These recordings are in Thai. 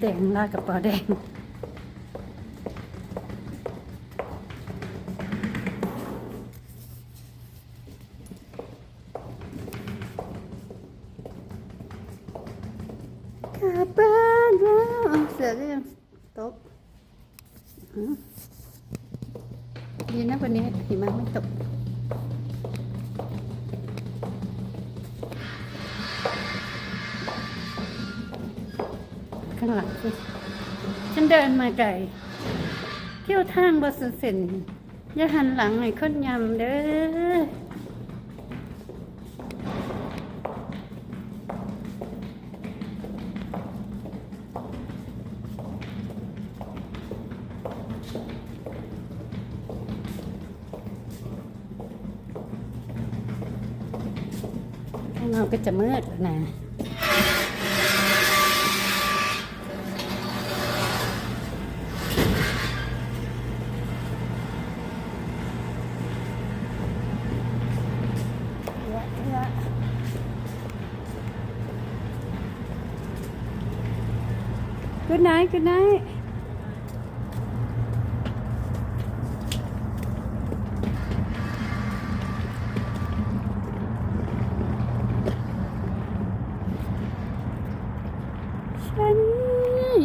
แดงลากกระเป๋าแดงกลับบ้านแล้วเสือก็ยังตกอืมดีนะวันนี้หิมะไม่ตก ข้างหลังสิฉันเดินมาไกลเที่ยวทางบสเซนอย่าหันหลังให้คนยำเด้อข้างนอกก็จะมืดนะ Good night, good night. ฉัน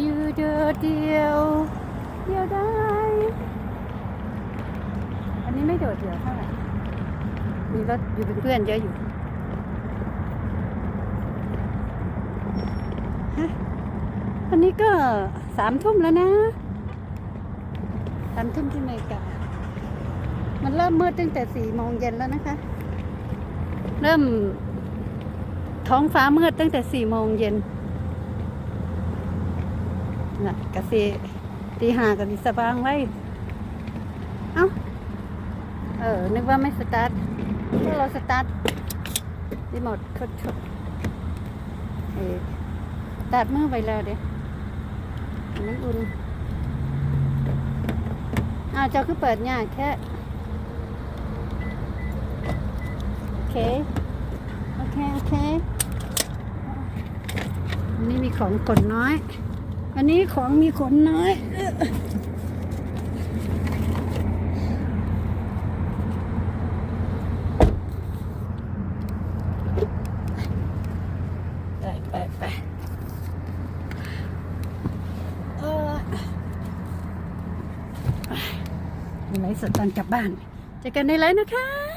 อยู่เดียวเดียวเดียวได้ อันนี้ไม่โดดเดี่ยวเท่าไหร่ มีรถอยู่เป็นเพื่อนเยอะอยู่ ฮะ อันนี้ก็สามทุ่มแล้วนะสามทุ่มที่อเมริกา มันเริ่มมืดตั้งแต่สี่โมงเย็นแล้วนะคะ เริ่มท้องฟ้ามืดตั้งแต่สี่โมงเย็นน่ะกะสีตีหากะสีสว่างไว้ เอ้า เออ นึกว่าไม่สตาร์ทถ้าเราสตาร์ทรีโมทคดชดเออสตาร์ทมือไปแล้วเดี๋ยว มันอุ่นอ้าวเจ้าคือเปิดเนี่ยากแค่โอเค โอเค โอเค อันนี้มีของขนน้อย อันนี้ของมีขนน้อยไปไปไปเออ ไลฟ์สดตอนกลับบ้านเจอกันในไลฟ์นะคะ